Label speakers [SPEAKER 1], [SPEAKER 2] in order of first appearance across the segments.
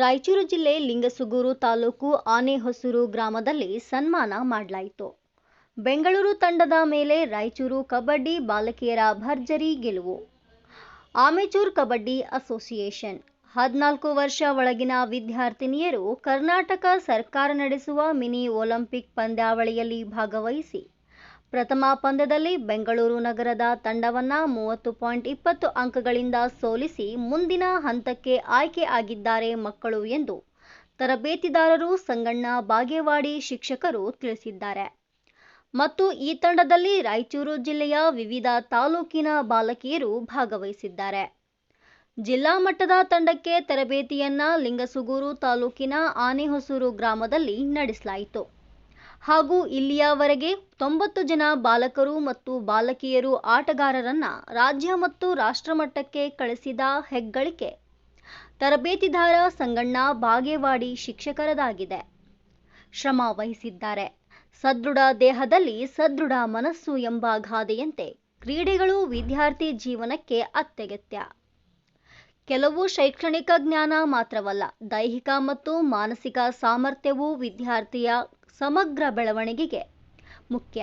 [SPEAKER 1] ರಾಯಚೂರು ಜಿಲ್ಲೆ ಲಿಂಗಸುಗೂರು ತಾಲೂಕು ಆನೆಹೊಸೂರು ಗ್ರಾಮದಲ್ಲಿ ಸನ್ಮಾನ ಮಾಡಲಾಯಿತು. ಬೆಂಗಳೂರು ತಂಡದ ಮೇಲೆ ರಾಯಚೂರು ಕಬಡ್ಡಿ ಬಾಲಕಿಯರ ಭರ್ಜರಿ ಗೆಲುವು. Amateur kabaddi association. ಹದಿನಾಲ್ಕು ವರ್ಷ ಒಳಗಿನ ವಿದ್ಯಾರ್ಥಿನಿಯರು ಕರ್ನಾಟಕ ಸರ್ಕಾರ ನಡೆಸುವ ಮಿನಿ ಒಲಿಂಪಿಕ್ ಪಂದ್ಯಾವಳಿಯಲ್ಲಿ ಭಾಗವಹಿಸಿ ಪ್ರಥಮ ಪಂದ್ಯದಲ್ಲಿ ಬೆಂಗಳೂರು ನಗರದ ತಂಡವನ್ನ ಮೂವತ್ತು ಪಾಯಿಂಟ್ ಇಪ್ಪತ್ತು ಅಂಕಗಳಿಂದ ಸೋಲಿಸಿ ಮುಂದಿನ ಹಂತಕ್ಕೆ ಆಯ್ಕೆ ಆಗಿದ್ದಾರೆ ಮಕ್ಕಳು ಎಂದು ತರಬೇತಿದಾರರು ಸಂಗಣ್ಣ ಬಾಗೇವಾಡಿ ಶಿಕ್ಷಕರು ತಿಳಿಸಿದ್ದಾರೆ. ಮತ್ತು ಈ ತಂಡದಲ್ಲಿ ರಾಯಚೂರು ಜಿಲ್ಲೆಯ ವಿವಿಧ ತಾಲೂಕಿನ ಬಾಲಕಿಯರು ಭಾಗವಹಿಸಿದ್ದಾರೆ. ಜಿಲ್ಲಾ ಮಟ್ಟದ ತಂಡಕ್ಕೆ ತರಬೇತಿಯನ್ನ ಲಿಂಗಸುಗೂರು ತಾಲೂಕಿನ ಆನೆಹೊಸೂರು ಗ್ರಾಮದಲ್ಲಿ ನಡೆಸಲಾಯಿತು. ಹಾಗೂ ಇಲ್ಲಿಯವರೆಗೆ ತೊಂಬತ್ತು ಜನ ಬಾಲಕರು ಮತ್ತು ಬಾಲಕಿಯರು ಆಟಗಾರರನ್ನ ರಾಜ್ಯ ಮತ್ತು ರಾಷ್ಟ್ರಮಟ್ಟಕ್ಕೆ ಕಳಿಸಿದ ಹೆಗ್ಗಳಿಕೆ. ತರಬೇತಿದಾರ ಸಂಗಣ್ಣ ಬಾಗೇವಾಡಿ ಶಿಕ್ಷಕರದಾಗಿದೆ. ಶ್ರಮ ವಹಿಸಿದ್ದಾರೆ. ಸದೃಢ ದೇಹದಲ್ಲಿ ಸದೃಢ ಮನಸ್ಸು ಎಂಬ ಗಾದೆಯಂತೆ ಕ್ರೀಡೆಗಳು ವಿದ್ಯಾರ್ಥಿ ಜೀವನಕ್ಕೆ ಅತ್ಯಗತ್ಯ. ಕೆಲವು ಶೈಕ್ಷಣಿಕ ಜ್ಞಾನ ಮಾತ್ರವಲ್ಲ, ದೈಹಿಕ ಮತ್ತು ಮಾನಸಿಕ ಸಾಮರ್ಥ್ಯವೂ ವಿದ್ಯಾರ್ಥಿಯ ಸಮಗ್ರ ಬೆಳವಣಿಗೆಗೆ ಮುಖ್ಯ.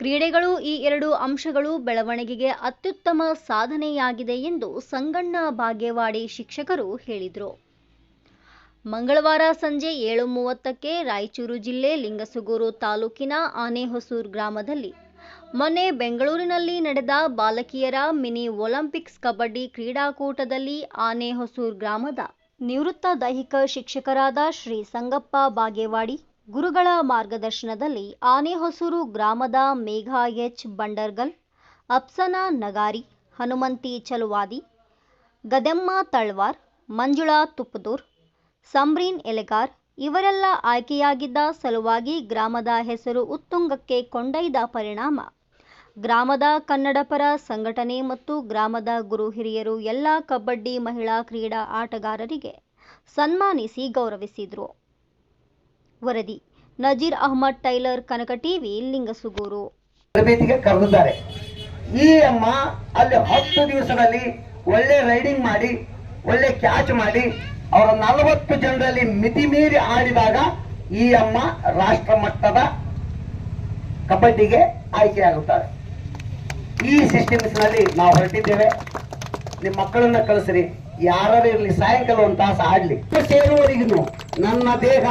[SPEAKER 1] ಕ್ರೀಡೆಗಳು ಈ ಎರಡು ಅಂಶಗಳು ಬೆಳವಣಿಗೆಗೆ ಅತ್ಯುತ್ತಮ ಸಾಧನೆಯಾಗಿದೆ ಎಂದು ಸಂಗಣ್ಣ ಬಾಗೇವಾಡಿ ಶಿಕ್ಷಕರು ಹೇಳಿದರು. ಮಂಗಳವಾರ ಸಂಜೆ ಏಳು ಮೂವತ್ತಕ್ಕೆ ರಾಯಚೂರು ಜಿಲ್ಲೆ ಲಿಂಗಸುಗೂರು ತಾಲೂಕಿನ ಆನೆಹೊಸೂರು ಗ್ರಾಮದಲ್ಲಿ ಮೊನ್ನೆ ಬೆಂಗಳೂರಿನಲ್ಲಿ ನಡೆದ ಬಾಲಕಿಯರ ಮಿನಿ ಒಲಿಂಪಿಕ್ಸ್ ಕಬಡ್ಡಿ ಕ್ರೀಡಾಕೂಟದಲ್ಲಿ ಆನೆಹೊಸೂರು ಗ್ರಾಮದ ನಿವೃತ್ತ ದೈಹಿಕ ಶಿಕ್ಷಕರಾದ ಶ್ರೀ ಸಂಗಪ್ಪ ಬಾಗೇವಾಡಿ ಗುರುಗಳ ಮಾರ್ಗದರ್ಶನದಲ್ಲಿ ಆನೆಹೊಸೂರು ಗ್ರಾಮದ ಮೇಘಾ ಎಚ್ ಬಂಡರ್ಗಲ್, ಅಪ್ಸನಾ ನಗಾರಿ, ಹನುಮಂತಿ ಚಲುವಾದಿ, ಗದೆಮ್ಮ ತಳ್ವಾರ್, ಮಂಜುಳಾ ತುಪ್ಪದೂರ್, ಸಂಬ್ರೀನ್ ಎಲೆಗಾರ್ ಇವರೆಲ್ಲ ಆಯ್ಕೆಯಾಗಿದ್ದ ಸಲುವಾಗಿ ಗ್ರಾಮದ ಹೆಸರು ಉತ್ತುಂಗಕ್ಕೆ ಕೊಂಡೊಯ್ದ ಪರಿಣಾಮ. ಗ್ರಾಮದ ಕನ್ನಡಪರ ಸಂಘಟನೆ ಮತ್ತು ಗ್ರಾಮದ ಗುರು ಹಿರಿಯರು ಎಲ್ಲ ಕಬಡ್ಡಿ ಮಹಿಳಾ ಕ್ರೀಡಾ ಆಟಗಾರರಿಗೆ ಸನ್ಮಾನಿಸಿ ಗೌರವಿಸಿದರು. ವರದಿ. Nazeer Ahmed tailor Kanaka TV, Lingasugur.
[SPEAKER 2] ತರಬೇತಿಗೆ ಕರೆದಿದ್ದಾರೆ. ಈ ಅಮ್ಮ ಅಲ್ಲಿ ಹತ್ತು ದಿವಸದಲ್ಲಿ ಒಳ್ಳೆ ರೈಡಿಂಗ್ ಮಾಡಿ, ಒಳ್ಳೆ ಕ್ಯಾಚ್ ಮಾಡಿ, ಅವರ ನಲವತ್ತು ಜನರಲ್ಲಿ ಮಿತಿ ಮೀರಿ ಆಡಿದಾಗ ಈ ಅಮ್ಮ ರಾಷ್ಟ್ರ ಮಟ್ಟದ ಕಬಡ್ಡಿಗೆ ಆಯ್ಕೆಯಾಗುತ್ತಾರೆ. ಈ ಸಿಸ್ಟಮ್ಸ್ನಲ್ಲಿ ನಾವು ಹೊರಟಿದ್ದೇವೆ. ನಿಮ್ಮ ಮಕ್ಕಳನ್ನ ಕಳಿಸ್ರಿ. ಯಾರು ಇರಲಿ, ಸಾಯಂಕಾಲ ಒಂದು ತಾಸು ಆಡ್ಲಿ. ಸೇರುವವರಿಗೂ ನನ್ನ ದೇಹ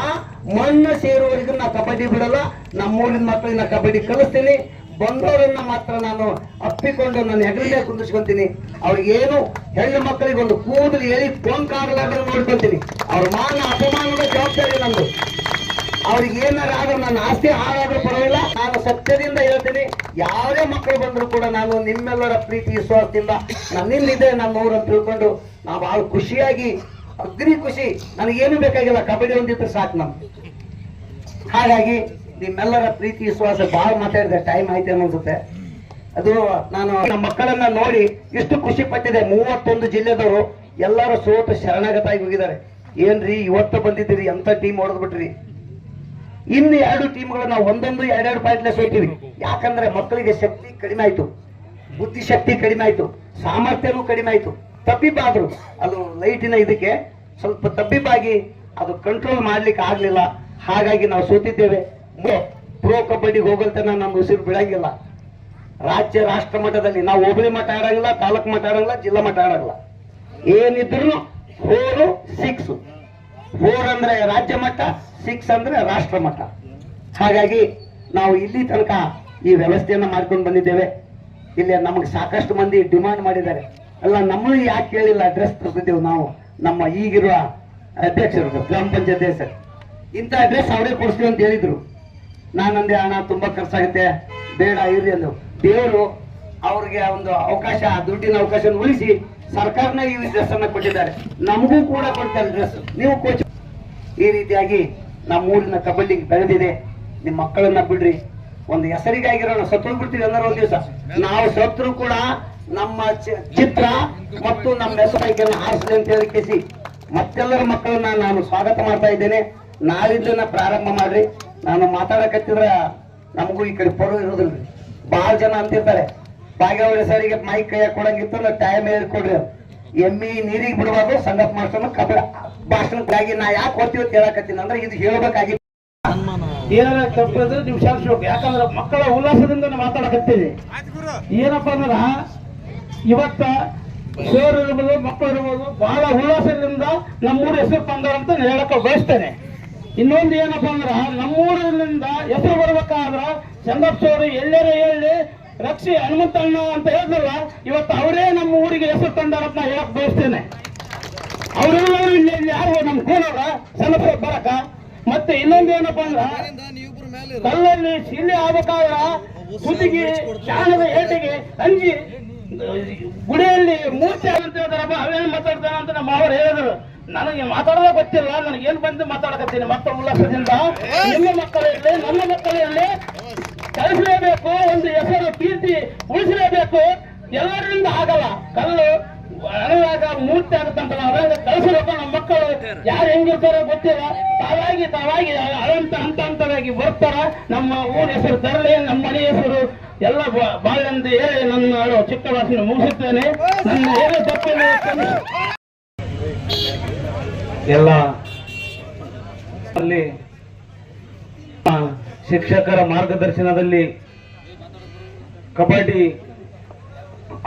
[SPEAKER 2] ಮಣ್ಣು ಸೇರುವವರೆಗೂ ನಾ ಕಬಡ್ಡಿ ಬಿಡಲ್ಲ. ನಮ್ಮೂರಿನ ಮಕ್ಕಳಿನ ಕಬಡ್ಡಿ ಕಲಿಸ್ತೀನಿ. ಬಂದವರನ್ನ ಮಾತ್ರ ನಾನು ಅಪ್ಪಿಕೊಂಡು ನನ್ನ ಹೆಗಲೇ ಕುಂದಿಸ್ಕೊಂತೀನಿ. ಅವ್ರಿಗೇನು ಹೆಣ್ಣು ಮಕ್ಕಳಿಗೆ ಒಂದು ಕೂದಲು ಎಳಿ ಕೊಂಕಾಗಲಾಗ ನೋಡ್ಕೊಂತೀನಿ. ಅವ್ರ ಮಾನ ಅಪಮಾನದ ಜವಾಬ್ದಾರಿ ನಂದು. ಅವ್ರಿಗೆ ಏನಾರ ಆದ್ರೂ ನನ್ನ ಆಸ್ತಿ ಹಾಳಾದ್ರೂ ಪರವಾಗಿಲ್ಲ. ನಾನು ಸತ್ಯದಿಂದ ಹೇಳ್ತೀನಿ ಯಾವುದೇ ಮಕ್ಕಳು ಬಂದ್ರು ಕೂಡ ನಾನು ನಿಮ್ಮೆಲ್ಲರ ಪ್ರೀತಿ, ವಿಶ್ವಾಸದಿಂದ ನನ್ನಿಂದಿದೆ ನನ್ನ ಊರನ್ನು ತಿಳ್ಕೊಂಡು ನಾವು ಬಹಳ ಖುಷಿಯಾಗಿ, ಅಗ್ರಿ ಖುಷಿ. ನನಗೇನು ಬೇಕಾಗಿಲ್ಲ, ಕಬಡ್ಡಿ ಒಂದಿದ್ರೆ ಸಾಕು ನಮ್ಗೆ. ಹಾಗಾಗಿ ನಿಮ್ಮೆಲ್ಲರ ಪ್ರೀತಿ, ವಿಶ್ವಾಸ ಬಹಳ ಮಾತಾಡಿದೆ ಟೈಮ್ ಆಯ್ತು ಅನ್ಸುತ್ತೆ ಅದು ನಾನು ನಮ್ಮ ಮಕ್ಕಳನ್ನ ನೋಡಿ ಎಷ್ಟು ಖುಷಿ ಪಟ್ಟಿದೆ. ಮೂವತ್ತೊಂದು ಜಿಲ್ಲೆದವರು ಎಲ್ಲರೂ ಸೋತು ಶರಣಾಗತಾಗಿ ಹೋಗಿದ್ದಾರೆ. ಏನ್ರಿ, ಇವತ್ತು ಬಂದಿದ್ದೀರಿ, ಎಂತ ಟೀಮ್ ಹೊಡೆದ್ಬಿಟ್ರಿ? ಇನ್ನು ಎರಡು ಟೀಮ್ಗಳು ನಾವು ಒಂದೊಂದು ಎರಡೆರಡು ಪಾಯಿಂಟ್ಲೆ ಸೋತೀವಿ ಯಾಕಂದ್ರೆ ಮಕ್ಕಳಿಗೆ ಶಕ್ತಿ ಕಡಿಮೆ ಆಯ್ತು. ಬುದ್ಧಿಶಕ್ತಿ ಕಡಿಮೆ ಆಯ್ತು. ಸಾಮರ್ಥ್ಯನೂ ಕಡಿಮೆ ಆಯ್ತು. ತಪ್ಪಿಬ್ಬಾದ್ರು ಅದು ಲೈಟಿನ ಇದಕ್ಕೆ ಸ್ವಲ್ಪ ತಪ್ಪಿಬ್ಬಾಗಿ ಅದು ಕಂಟ್ರೋಲ್ ಮಾಡ್ಲಿಕ್ಕೆ ಆಗ್ಲಿಲ್ಲ. ಹಾಗಾಗಿ ನಾವು ಸೋತಿದ್ದೇವೆ. ಪ್ರೋ ಕಬಡ್ಡಿಗೆ ಹೋಗಲ್ತನ ನಮ್ಮ ಉಸಿರು ಬಿಡಂಗಿಲ್ಲ. ರಾಜ್ಯ ರಾಷ್ಟ್ರ ಮಟ್ಟದಲ್ಲಿ ನಾವು ಹೋಬಳಿ ಮಟ್ಟ ಆಡಂಗಿಲ್ಲ, ತಾಲೂಕು ಮಟ್ಟ ಆಡಂಗಿಲ್ಲ, ಜಿಲ್ಲಾ ಮಟ್ಟ ಆಡಂಗಿಲ್ಲ. ಏನಿದ್ರು ಫೋರು ಸಿಕ್ಸ್ ಫೋರ್ ಅಂದ್ರೆ ರಾಜ್ಯ ಮಟ್ಟ ಸಿಕ್ಸ್ ಅಂದ್ರೆ ರಾಷ್ಟ್ರ ಮಟ್ಟ. ಹಾಗಾಗಿ ನಾವು ಇಲ್ಲಿ ತನಕ ಈ ವ್ಯವಸ್ಥೆಯನ್ನು ಮಾಡ್ಕೊಂಡು ಬಂದಿದ್ದೇವೆ. ಇಲ್ಲಿ ನಮಗೆ ಸಾಕಷ್ಟು ಮಂದಿ ಡಿಮಾಂಡ್ ಮಾಡಿದ್ದಾರೆ. ಅಲ್ಲ, ನಮ್ಮನ್ನು ಯಾಕೆ ಕೇಳಿಲ್ಲ ಅಡ್ರೆಸ್ ತರ್ತಿದ್ದೇವೆ ನಾವು? ನಮ್ಮ ಈಗಿರುವ ಅಧ್ಯಕ್ಷರು ಗ್ರಾಮ ಪಂಚಾಯತ್ ಹೆಸರು ಇಂಥ ಅಡ್ರೆಸ್ ಅವರೇ ಕೊಡಿಸ್ತೀವಿ ಅಂತ ಹೇಳಿದ್ರು. ನಾನಂದೆ ಹಣ ತುಂಬಾ ಖರ್ಚಾಗುತ್ತೆ. ಬೇಡ, ಇರ್ರಿ ಅಂದ್ರು. ದೇವರು ಅವ್ರಿಗೆ ಒಂದು ಅವಕಾಶ ದುಡ್ಡಿನ ಅವಕಾಶ ಉಳಿಸಿ ಸರ್ಕಾರನ ಈ ಡ್ರೆಸ್ ಅನ್ನ ಕೊಟ್ಟಿದ್ದಾರೆ. ನಮಗೂ ಕೂಡ ಕೊಡ್ತಾರೆ ಡ್ರೆಸ್ ನೀವು ಕೋಚ್ ಈ ರೀತಿಯಾಗಿ ನಮ್ಮ ಊರಿನ ಕಬಡ್ಡಿ ಬೆಳೆದಿದೆ. ನಿಮ್ಮ ಮಕ್ಕಳನ್ನ ಬಿಡ್ರಿ. ಒಂದು ಹೆಸರಿಗಾಗಿರೋಣ ಸತ್ತು ಬಿಡ್ತೀವಿ ಎಲ್ಲರೂ ಒಂದ್ ದಿವಸ. ನಾವು ಸತ್ರು ಕೂಡ ನಮ್ಮ ಚಿತ್ರ ಮತ್ತು ನಮ್ಮ ಹೆಸರು ಹಾರಿಸಿದೆ ಅಂತ ಹೇಳಿ ಕೇಸಿ. ಮತ್ತೆಲ್ಲರ ಮಕ್ಕಳನ್ನ ನಾನು ಸ್ವಾಗತ ಮಾಡ್ತಾ ಇದ್ದೇನೆ. ನಾಳಿದ್ದನ್ನ ಪ್ರಾರಂಭ ಮಾಡ್ರಿ. ನಾನು ಮಾತಾಡಕತ್ತಿದ್ರ ನಮಗೂ ಈ ಕಡೆ ಪರು ಇರೋದಿಲ್ರಿ. ಬಹಳ ಜನ ಅಂತಿರ್ತಾರೆ. ಬಾಗೇವಾಡಿ ಸರಿಗೆ ಮೈಕ್ ಕೈಯ ಕೊಡಂಗಿತ್ತು ಟೈಮ್ ಹೇಳ್ಕೊಡ್ರಿ ಎಮ್ಮಿ ನೀರಿಗೆ ಬಿಡುವಾಗ ಸಂಗತ್ ಮಾಡ್ಸೋಣ ಕಬಡ್ಡಿ ಭಾಷಣಕ್ಕಾಗಿ ನಾ ಯಾಕೆ ಹೋಗ್ತೀವಿ ಅಂತ ಹೇಳಕತ್ತೀನಿ ಅಂದ್ರೆ ಇದು ಹೇಳ್ಬೇಕಾಗಿ
[SPEAKER 3] ಏನಾರ ತಪ್ಪಿದ್ರೆ ನೀವು ಶಾಲಿಸ್ಬೇಕು ಯಾಕಂದ್ರೆ ಮಕ್ಕಳ ಉಲ್ಲಾಸದಿಂದ ನಾವು ಮಾತಾಡಕತ್ತೀವಿ. ಏನಪ್ಪ ಅಂದ್ರ ಇವತ್ತ ಸೇರ್ ಇರ್ಬೋದು ಮಕ್ಕಳು ಇರ್ಬೋದು ಬಹಳ ಉಲ್ಲಾಸದಿಂದ ನಮ್ಮೂರ ಹೆಸರು ತಂದಾರ ಅಂತ ಹೇಳಕ ಹೇಳಕ್ಕೆ ಬಯಸ್ತೇನೆ. ಇನ್ನೊಂದು ಏನಪ್ಪ ಅಂದ್ರ ನಮ್ಮೂರಿನಿಂದ ಹೆಸರು ಬರ್ಬೇಕಾದ್ರ ಚಂದಪ್ಪ ಅವರು ಎಲ್ಲರೇ ಹೇಳಿ ರಕ್ಷಿ ಹನುಮಂತಣ್ಣ ಅಂತ ಹೇಳಿದ್ರಲ್ಲ ಇವತ್ತು ಅವರೇ ನಮ್ಮ ಊರಿಗೆ ಹೆಸರು ತಂದಾರ ಅಂತ ನಾನು ಹೇಳಕ್ ಬಯಸ್ತೇನೆ. ಅವರೆಲ್ಲರೂ ಇಲ್ಲಿ ಇಲ್ಲಿ ಸಣ್ಣ ಬರಕ. ಮತ್ತೆ ಇನ್ನೊಂದೇನಪ್ಪ ಅಂದ್ರೆ ಅಂದ್ರ ಕಲ್ಲಲ್ಲಿ ಶಿಲೆ ಆಗ್ಬೇಕಾದ್ರ ಸುದ್ದಿಗೆ ಚಾಣದ ಏಟಿಗೆ ಅಂಜಿ ಗುಡಿಯಲ್ಲಿ ಮೂರ್ತಿ ಅಂತ ಹೇಳ್ತಾರಪ್ಪ ಅವೇನು ಮಾತಾಡ್ತಾನ ಅಂತ ನಮ್ಮ ಅವರು ಹೇಳಿದ್ರು. ನನಗೆ ಮಾತಾಡೋದ ಗೊತ್ತಿಲ್ಲ ನನಗೆ ಏನ್ ಬಂದು ಮಾತಾಡಕತ್ತೀನಿ. ಮಕ್ಕಳ ಉಲ್ಲಾಸದಿಂದ. ನಿಮ್ಮ ಮಕ್ಕಳಿರಲಿ ನನ್ನ ಮಕ್ಕಳಿರಲಿ ಕಳಿಸಲೇಬೇಕು ಒಂದು ಹೆಸರು ಕೀರ್ತಿ ಉಳಿಸಲೇಬೇಕು. ಎಲ್ಲರಿಂದ ಆಗಲ್ಲ. ಕಲ್ಲು ಅನುವಾಗ ಮೂರ್ತಿ ಆಗುತ್ತಂತಲ್ಲ ಅವಾಗ ನಮ್ಮ ಮಕ್ಕಳು ಯಾರು ಹೆಂಗಿರ್ತಾರ ಗೊತ್ತಿಲ್ಲ. ತಾವಾಗಿ ತಾವಾಗಿ ಅಳಂತ ಹಂತ ಹಂತವಾಗಿ ಬರ್ತಾರ. ನಮ್ಮ ಊರ ಹೆಸರು ತರಲಿ, ನಮ್ಮ ಮನೆ ಹೆಸರು ಎಲ್ಲ ಬಾಳೆಂದು ಹೇಳಿ ನನ್ನ ಚಿಕ್ಕ ಭಾಷೆನ ಮುಗಿಸುತ್ತೇನೆ. ನನ್ನ ತಪ್ಪಿಲ್ಲ ಎಲ್ಲ ಅಲ್ಲಿ ಶಿಕ್ಷಕರ ಮಾರ್ಗದರ್ಶನದಲ್ಲಿ ಕಬಡ್ಡಿ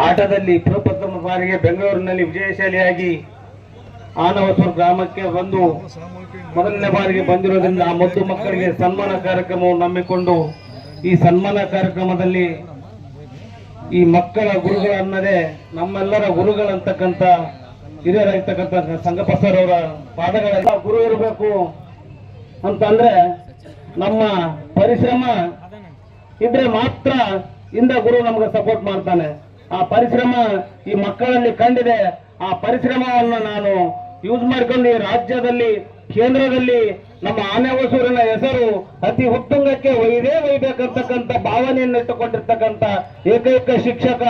[SPEAKER 3] ಆಟದಲ್ಲಿ ಪ್ರಪ್ರಥಮ ಬಾರಿಗೆ ಬೆಂಗಳೂರಿನಲ್ಲಿ ವಿಜಯಶಾಲಿಯಾಗಿ ಆನವಸೂರು ಗ್ರಾಮಕ್ಕೆ ಬಂದು ಮೊದಲನೇ ಬಾರಿಗೆ ಬಂದಿರೋದ್ರಿಂದ ಆ ಮುದ್ದು ಮಕ್ಕಳಿಗೆ ಸನ್ಮಾನ ಕಾರ್ಯಕ್ರಮವನ್ನು ನಂಬಿಕೊಂಡು ಈ ಸನ್ಮಾನ ಕಾರ್ಯಕ್ರಮದಲ್ಲಿ ಈ ಮಕ್ಕಳ ಗುರುಗಳನ್ನದೇ ನಮ್ಮೆಲ್ಲರ ಗುರುಗಳಂತಕ್ಕಂಥ ಹಿರಿಯರಾಗಿರ್ತಕ್ಕಂಥ ಸಂಗಪ್ಪ ಸರ್ ಅವರ ಪಾದಗಳೆಲ್ಲ ಗುರು ಇರಬೇಕು ಅಂತಂದ್ರೆ ನಮ್ಮ ಪರಿಶ್ರಮ ಇದ್ರೆ ಮಾತ್ರ ಇಂದ ಗುರು ನಮ್ಗೆ ಸಪೋರ್ಟ್ ಮಾಡ್ತಾನೆ. ಆ ಪರಿಶ್ರಮ ಈ ಮಕ್ಕಳಲ್ಲಿ ಕಂಡಿದೆ. ಆ ಪರಿಶ್ರಮವನ್ನು ನಾನು ಯೂಸ್ ಮಾಡ್ಕೊಂಡು ರಾಜ್ಯದಲ್ಲಿ, ಕೇಂದ್ರದಲ್ಲಿ ನಮ್ಮ ಆನೆ ಹೊಸೂರಿನ ಹೆಸರು ಅತಿ ಉತ್ತುಂಗಕ್ಕೆ ಒಯ್ದೇ ಒಯ್ಬೇಕಂತಕ್ಕಂಥ ಭಾವನೆಯನ್ನು ಇಟ್ಟುಕೊಂಡಿರ್ತಕ್ಕಂಥ ಏಕೈಕ ಶಿಕ್ಷಕ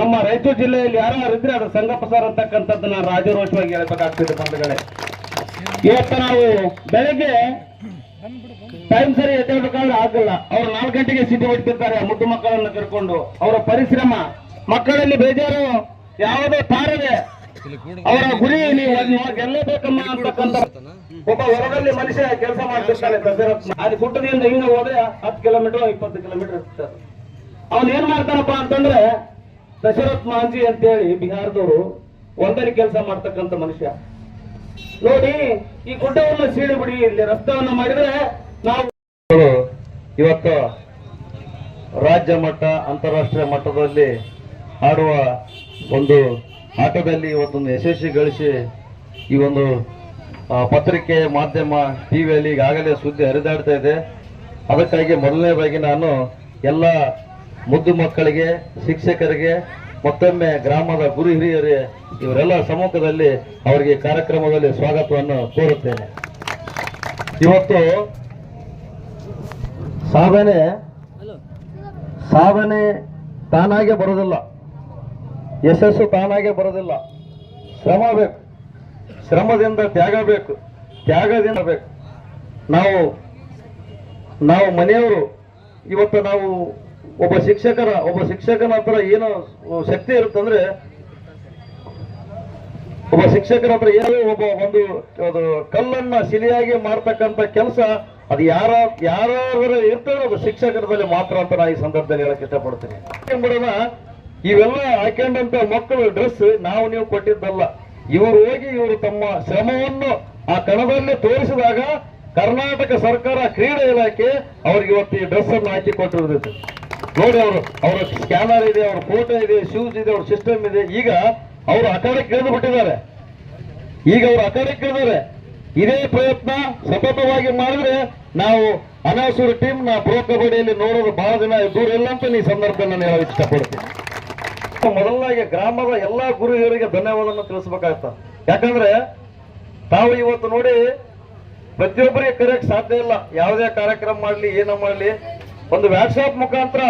[SPEAKER 3] ನಮ್ಮ ರಾಯಚೂರು ಜಿಲ್ಲೆಯಲ್ಲಿ ಯಾರು ಇದ್ರೆ ಅದು ಸಂಗಪ್ಪ ಸರ್ ಅಂತಕ್ಕಂಥದ್ದು ನಾನು ರಾಜರೋಷವಾಗಿ ಹೇಳ್ಬೇಕಾಗ್ತಿದೆ ಬಂಧುಗಳೇ. ಇವತ್ತು ನಾವು ಬೆಳಗ್ಗೆ ಟೈಮ್ ಸರಿ ಎದ್ದೇಳಬೇಕಾದ್ರೆ ಆಗಲ್ಲ. ಅವ್ರು ನಾಲ್ಕು ಗಂಟೆಗೆ ಸಿಟಿ ಹೊಡ್ತಿರ್ತಾರೆ ಮುದ್ದು ಮಕ್ಕಳನ್ನು ಕರ್ಕೊಂಡು. ಅವರ ಪರಿಶ್ರಮ. ಮಕ್ಕಳಲ್ಲಿ ಬೇಜಾರು, ಯಾವುದೇ ತಾರದೆ ಅವರ ಗುರಿ ನೀವು ಗೆಲ್ಲಬೇಕಮ್ಮ ಅಂತಕ್ಕಂಥ ಒಬ್ಬ ಹೊರಗಲ್ಲಿ ಮನುಷ್ಯ ಕೆಲಸ ಮಾಡ್ತಿರ್ತಾನೆ ದಸರತ್ ಅದು ಗುಡ್ಡದಿಂದ ಹಿಂಗ ಹೋದ್ರೆ ಹತ್ತು ಕಿಲೋಮೀಟರ್ ಇಪ್ಪತ್ತು ಕಿಲೋಮೀಟರ್ ಇರ್ತಾರೆ ಅವನ್ ಏನ್ ಮಾಡ್ತಾನಪ್ಪ ಅಂತಂದ್ರೆ ದಶರಥ್ ಮಾಂಜಿ ಅಂತೇಳಿ ಬಿಹಾರದವರು ಒಂದನೇ ಕೆಲಸ ಮಾಡ್ತಕ್ಕಂಥ ಮನುಷ್ಯ. ನೋಡಿ ಈ ಗುಡ್ಡವನ್ನು ಸೀಳಿ ಬಿಡಿ ಇಲ್ಲಿ ರಸ್ತೆಯನ್ನು ಮಾಡಿದ್ರೆ ನಾವು ಇವತ್ತು ರಾಜ್ಯ ಮಟ್ಟ ಅಂತಾರಾಷ್ಟ್ರೀಯ ಮಟ್ಟದಲ್ಲಿ ಆಡುವ ಒಂದು ಆಟದಲ್ಲಿ ಇವತ್ತೊಂದು ಯಶಸ್ವಿ ಗಳಿಸಿ ಈ ಒಂದು ಪತ್ರಿಕೆ ಮಾಧ್ಯಮ ಟಿವಿಯಲ್ಲಿ ಈಗಾಗಲೇ ಸುದ್ದಿ ಹರಿದಾಡ್ತಾ ಇದೆ. ಅದಕ್ಕಾಗಿ ಮೊದಲನೇದಾಗಿ ನಾನು ಎಲ್ಲ ಮುದ್ದು ಮಕ್ಕಳಿಗೆ ಶಿಕ್ಷಕರಿಗೆ ಮತ್ತೊಮ್ಮೆ ಗ್ರಾಮದ ಗುರು ಹಿರಿಯರೇ ಇವರೆಲ್ಲ ಸಮ್ಮುಖದಲ್ಲಿ ಅವರಿಗೆ ಕಾರ್ಯಕ್ರಮದಲ್ಲಿ ಸ್ವಾಗತವನ್ನು ಕೋರುತ್ತೇನೆ. ಇವತ್ತು ಸಾಧನೆ ಸಾಧನೆ ತಾನಾಗೆ ಬರೋದಿಲ್ಲ. ಯಶಸ್ಸು ತಾನಾಗೆ ಬರೋದಿಲ್ಲ. ಶ್ರಮ ಬೇಕು. ಶ್ರಮದಿಂದ ತ್ಯಾಗ ಬೇಕು. ತ್ಯಾಗದಿಂದ ಬೇಕು. ನಾವು ನಾವು ಮನೆಯವರು, ಇವತ್ತು ನಾವು ಒಬ್ಬ ಶಿಕ್ಷಕರ, ಒಬ್ಬ ಶಿಕ್ಷಕನ ಹತ್ರ ಏನು ಶಕ್ತಿ ಇರುತ್ತಂದ್ರೆ ಒಬ್ಬ ಶಿಕ್ಷಕರ ಹತ್ರ ಏನೋ ಒಬ್ಬ ಒಂದು ಅದು ಕಲ್ಲನ್ನ ಸಿಲಿಯಾಗಿ ಮಾಡ್ತಕ್ಕಂಥ ಕೆಲಸ, ಅದು ಯಾರ, ಯಾರಾದರೂ ಇರ್ತಾರೋ ಒಬ್ಬ ಶಿಕ್ಷಕರ ಮೇಲೆ ಮಾತ್ರ ಅಂತ ನಾ ಈ ಸಂದರ್ಭದಲ್ಲಿ ಹೇಳಕ್ ಇಷ್ಟಪಡ್ತೀನಿ. ಇವೆಲ್ಲ ಹಾಕೊಂಡಂತ ಮಕ್ಕಳು ಡ್ರೆಸ್ ನಾವು ನೀವು ಕೊಟ್ಟಿದ್ದಲ್ಲ. ಇವರು ಹೋಗಿ ಇವರು ತಮ್ಮ ಶ್ರಮವನ್ನು ಆ ಕಣದಲ್ಲಿ ತೋರಿಸಿದಾಗ ಕರ್ನಾಟಕ ಸರ್ಕಾರ ಕ್ರೀಡೆ ಇಲಾಖೆ ಅವ್ರಿಗೆ ಇವತ್ತು ಈ ಡ್ರೆಸ್ ಅನ್ನು ಹಾಕಿ ಕೊಟ್ಟಿರುತ್ತೆ ನೋಡಿ ಅವರು, ಅವರ ಸ್ಕ್ಯಾನರ್ ಇದೆ, ಅವ್ರ ಫೋಟೋ ಇದೆ ಶೂಸ್ ಇದೆ, ಅವ್ರ ಸಿಸ್ಟಮ್ ಇದೆ. ಈಗ ಅವರು ಅಖಾಡಕ್ಕೆ ಇಳಿದು ಬಿಟ್ಟಿದ್ದಾರೆ ಈಗ ಅವರು ಅಖಾಡಕ್ಕೆ ಇಳಿದಾರೆ ಇದೇ ಪ್ರಯತ್ನ ಸತತವಾಗಿ ಮಾಡಿದ್ರೆ ನಾವು ಅನಾಸೂರು ಟೀಮ್ನ ಪ್ರೋ ಕಬಡ್ಡಿಯಲ್ಲಿ ನೋಡೋದು ಬಹಳ ದಿನ ದೂರ ಇಲ್ಲ ಅಂತ ಈ ಸಂದರ್ಭದಲ್ಲಿ ನಾನು ಹೇಳಕ್ ಇಷ್ಟಪಡ್ತೀನಿ. ಮೊದಲನಾಗಿ ಗ್ರಾಮದ ಎಲ್ಲಾ ಗುರುಗಳಿಗೆ ಧನ್ಯವಾದವನ್ನು ತಿಳಿಸ್ಬೇಕಾಗ್ತ. ಯಾಕಂದ್ರೆ ತಾವು ಇವತ್ತು ನೋಡಿ ಪ್ರತಿಯೊಬ್ಬರಿಗೆ ಕರೆಯಕ್ ಸಾಧ್ಯ ಇಲ್ಲ. ಯಾವುದೇ ಕಾರ್ಯಕ್ರಮ ಮಾಡ್ಲಿ, ಏನೋ ಮಾಡಲಿ. ಒಂದು ವ್ಯಾಟ್ಸಾಪ್ ಮುಖಾಂತರ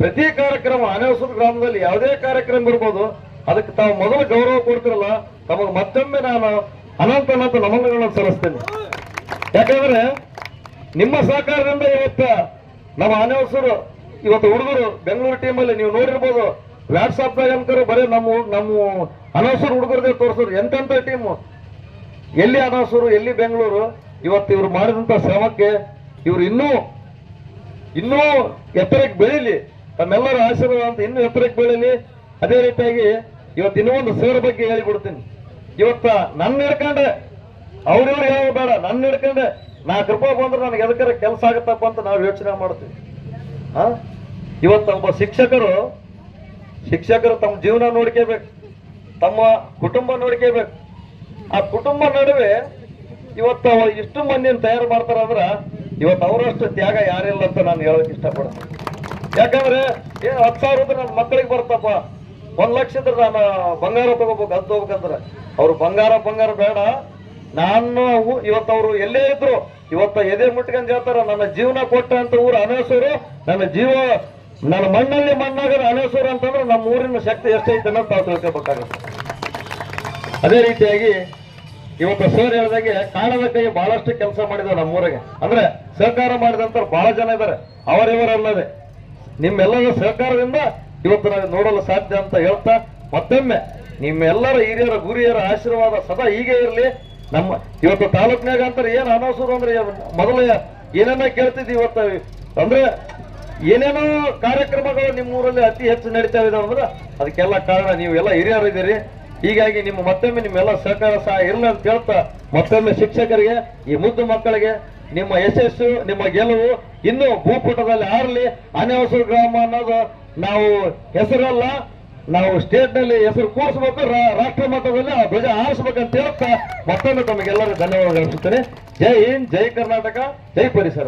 [SPEAKER 3] ಪ್ರತಿ ಕಾರ್ಯಕ್ರಮ ಅನೇವಸೂರು ಗ್ರಾಮದಲ್ಲಿ ಯಾವುದೇ ಕಾರ್ಯಕ್ರಮ ಇರ್ಬೋದು, ಅದಕ್ಕೆ ತಾವು ಮೊದಲು ಗೌರವ ಕೊಡ್ತಿರಲ್ಲ, ತಮಗೆ ಮತ್ತೊಮ್ಮೆ ನಾನು ಅನಂತ ಅನಂತ ನಮನಗಳನ್ನು ಸಲ್ಲಿಸ್ತೇನೆ. ಯಾಕಂದ್ರೆ ನಿಮ್ಮ ಸಹಕಾರದಿಂದ ಇವತ್ತು ನಮ್ಮ ಅನೇವಸೂರು, ಇವತ್ತು ಹುಡುಗರು ಬೆಂಗಳೂರು ಟೀಮಲ್ಲಿ ನೀವು ನೋಡಿರ್ಬೋದು ವಾಟ್ಸಾಪ್ ದಾಗ ಅನ್ಕರು ಬರೀ ನಮ್ಮ ನಮ್ಮ ಅನವಸರ ಹುಡುಗರದೇ ತೋರಿಸೋರು. ಎಂತೆಂತ ಟೀಮು
[SPEAKER 4] ಎಲ್ಲಿ ಅನಾಸೂರು ಎಲ್ಲಿ ಬೆಂಗಳೂರು? ಇವತ್ತು ಇವರು ಮಾಡಿದಂತ ಶ್ರಮಕ್ಕೆ ಇವರು ಇನ್ನೂ ಇನ್ನೂ ಎತ್ತರಕ್ಕೆ ಬೆಳೀಲಿ. ತಮ್ಮೆಲ್ಲರ ಆಶೀರ್ವಾದ ಅಂತ ಇನ್ನೂ ಎತ್ತರಕ್ಕೆ ಬೆಳೀಲಿ. ಅದೇ ರೀತಿಯಾಗಿ ಇವತ್ತು ಇನ್ನೂ ಒಂದು ಸೇರ ಬಗ್ಗೆ ಹೇಳಿಬಿಡ್ತೀನಿ ಇವತ್ತ ನನ್ನ ಹಿಡ್ಕೊಂಡೆ. ಅವ್ರಿವ್ರು ಹೇಳೋ ಬೇಡ, ನನ್ನ ಹಿಡ್ಕೊಂಡೆ. ನಾಲ್ಕು ರೂಪಾಯಿ ಬಂದ್ರೆ ನನಗೆ ಎದಕ್ಕಾರ ಕೆಲಸ ಆಗುತ್ತಪ್ಪ ಅಂತ ನಾವು ಯೋಚನೆ ಮಾಡ್ತೀವಿ. ಇವತ್ತು ಒಬ್ಬ ಶಿಕ್ಷಕರು ಶಿಕ್ಷಕರು ತಮ್ಮ ಜೀವನ ನೋಡ್ಕೋಬೇಕು, ತಮ್ಮ ಕುಟುಂಬ ನೋಡ್ಕೋಬೇಕು. ಆ ಕುಟುಂಬ ನಡುವೆ ಇವತ್ತು ಇಷ್ಟು ಮಂದಿನ ತಯಾರು ಮಾಡ್ತಾರ ಅಂದ್ರ ಇವತ್ತು ಅವರಷ್ಟು ತ್ಯಾಗ ಯಾರಿಲ್ಲ ಅಂತ ನಾನು ಹೇಳಕ್ ಇಷ್ಟಪಡ್ತೀನಿ. ಯಾಕಂದ್ರೆ, ಏ, ಹತ್ತು ಸಾವಿರ ಇದ್ರೆ ನನ್ನ ಮಕ್ಕಳಿಗೆ ಬರ್ತಪ್ಪ ಒಂದ್ ಲಕ್ಷ ಇದ್ರೆ ನಾನು ಬಂಗಾರ ತಗೋಬೇಕು, ಅದು ತಗೋಬೇಕಂದ್ರೆ. ಅವ್ರು ಬಂಗಾರ ಬಂಗಾರ ಬೇಡ. ನಾನು ಇವತ್ತು ಅವರು ಎಲ್ಲೇ ಇದ್ರು, ಇವತ್ತ ಎದೆ ಮುಟ್ಕೊಂಡ್ ಹೇಳ್ತಾರ, ನನ್ನ ಜೀವನ ಕೊಟ್ಟ ಅಂತ ಊರು ಅನೇಸರು, ನನ್ನ ಜೀವ ನನ್ನ ಮಣ್ಣಲ್ಲಿ ಮಣ್ಣಾಗದ ಅನೇಸೂರು ಅಂತಂದ್ರೆ ನಮ್ಮ ಊರಿನ ಶಕ್ತಿ ಎಷ್ಟೈತೆ ಅನ್ನೋದು ತಾವು ತಿಳ್ಕೊಬೇಕಾಗುತ್ತೆ. ಅದೇ ರೀತಿಯಾಗಿ ಇವತ್ತು ಸರ್ ಹೇಳಿದಾಗೆ ಕಾಣದ ಕೈ ಬಹಳಷ್ಟು ಕೆಲಸ ಮಾಡಿದ್ರು ನಮ್ಮ ಊರಿಗೆ. ಅಂದ್ರೆ ಸಹಕಾರ ಮಾಡಿದಂತ ಬಹಳ ಜನ ಇದ್ದಾರೆ ಅವರಿವರಲ್ಲದೆ ನಿಮ್ಮೆಲ್ಲರ ಸಹಕಾರದಿಂದ ಇವತ್ತು ನಾವು ನೋಡಲು ಸಾಧ್ಯ ಅಂತ ಹೇಳ್ತಾ ಮತ್ತೊಮ್ಮೆ ನಿಮ್ಮೆಲ್ಲರ ಹಿರಿಯರ ಗುರಿಯರ ಆಶೀರ್ವಾದ ಸದಾ ಹೀಗೆ ಇರಲಿ. ನಮ್ಮ ಇವತ್ತು ತಾಲೂಕ್ನಾಗ ಅಂತಾರೆ, ಏನು ಅನೌಸರು ಅಂದ್ರೆ, ಮೊದಲ ಏನನ್ನ ಕೇಳ್ತಿದ್ವಿ ಇವತ್ತು? ಅಂದ್ರೆ ಏನೇನೋ ಕಾರ್ಯಕ್ರಮಗಳು ನಿಮ್ಮ ಊರಲ್ಲಿ ಅತಿ ಹೆಚ್ಚು ನಡೀತಾ ಇದೆ ಅಂದ್ರೆ ಅದಕ್ಕೆಲ್ಲ ಕಾರಣ ನೀವು ಎಲ್ಲ ಹಿರಿಯರು ಇದ್ದೀರಿ. ಹೀಗಾಗಿ ನಿಮ್ಮ ಮತ್ತೊಮ್ಮೆ ನಿಮ್ಮೆಲ್ಲ ಸಹಕಾರ ಸಹ ಇರಲಿ ಅಂತ ಹೇಳ್ತಾ ಮತ್ತೊಮ್ಮೆ ಶಿಕ್ಷಕರಿಗೆ, ಈ ಮುದ್ದು ಮಕ್ಕಳಿಗೆ, ನಿಮ್ಮ ಯಶಸ್ಸು, ನಿಮ್ಮ ಗೆಲುವು ಇನ್ನೂ ಭೂಪುಟದಲ್ಲಿ ಆರಲಿ. ಅನೇವಸು ಗ್ರಾಮ ಅನ್ನೋದು ನಾವು ಹೆಸರಲ್ಲ, ನಾವು ಸ್ಟೇಟ್ನಲ್ಲಿ ಹೆಸರು ಕೂರಿಸ್ಬೇಕು ರಾಷ್ಟ್ರ ಮಟ್ಟದಲ್ಲಿ ಆ ಧ್ವಜ ಆರಿಸ್ಬೇಕಂತ ಹೇಳ್ತಾ ಮತ್ತೊಮ್ಮೆ ತಮಗೆಲ್ಲರೂ ಧನ್ಯವಾದ ತಿಳಿಸುತ್ತೇನೆ ಜೈ ಹಿಂದ್, ಜೈ ಕರ್ನಾಟಕ, ಜೈ ಪರಿಸರ